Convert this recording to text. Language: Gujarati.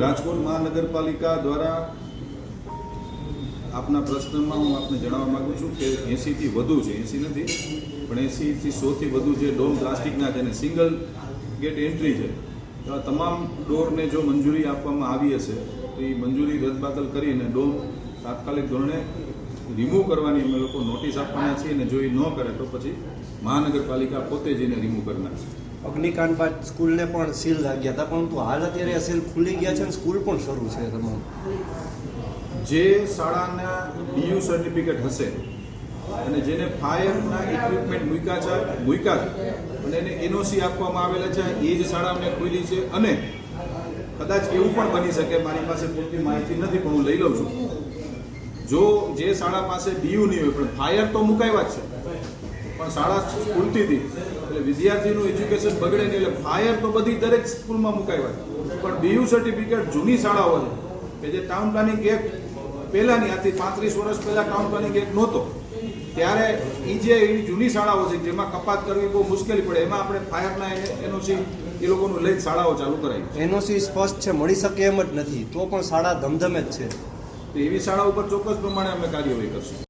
રાજકોટ મહાનગરપાલિકા દ્વારા આપના પ્રશ્નમાં હું આપને જણાવવા માંગુ છું કે એંસીથી વધુ છે એંસી નથી, પણ એંસીથી સોથી વધુ જે ડોમ પ્લાસ્ટિકના છે અને સિંગલ ગેટ એન્ટ્રી છે, તો આ તમામ ડોરને જો મંજૂરી આપવામાં આવી હશે, તો એ મંજૂરી રદબાતલ કરીને ડોમ તાત્કાલિક ધોરણે રિમૂવ કરવાની અમે લોકો નોટિસ આપવાના છીએ અને જો એ ન કરે તો પછી મહાનગરપાલિકા પોતે જઈને રિમૂવ કરનાર નાખશે અગ્નિકાંડ બાદ સ્કૂલને પણ સીલ લાગ્યા હતા, પરંતુ હાલ અત્યારે આ સીલ ખુલી ગયા છે અને સ્કૂલ પણ શરૂ છે તમામ જે શાળાના ડીયુ સર્ટિફિકેટ હશે અને જેને ફાયરના ઇક્વિપમેન્ટ મૂક્યા છે મૂક્યા છે, અને એને એનઓસી આપવામાં આવેલા છે, એ જ શાળાને ખુલી છે અને કદાચ એવું પણ બની શકે, મારી પાસે પૂરતી માહિતી નથી, પણ હું લઈ લઉં છું. જો જે શાળા પાસે ડીયુ નહીં હોય, પણ ફાયર તો મુકાવ્યા જ છે. પણ શાળા સ્કૂલથી હતી. એટલે વિદ્યાર્થીનું એજ્યુકેશન બગડે નહીં એટલે ફાયર તો બધી દરેક સ્કૂલમાં મુકાવ્યા હોય. પણ બીયુ સર્ટિફિકેટ જૂની શાળાઓ છે કે જે ટાઉન પ્લાનિંગ એક્ટ પહેલાંની આથી પાંત્રીસ વર્ષ પહેલાં ટાઉન પ્લાનિંગ એક્ટ નહોતો. ત્યારે એ જે એવી જૂની શાળાઓ છે જેમાં કપાત કરવી બહુ મુશ્કેલી પડે એમાં આપણે ફાયરના એનઓસી એ લોકોનું લઈ શાળાઓ ચાલુ કરાવી. એનઓસી સ્પષ્ટ છે મળી શકે એમ જ નથી. તો પણ શાળા ધમધમે જ છે. તો એવી શાળા ઉપર ચોક્કસ પ્રમાણે અમે કાર્યવાહી કરશું.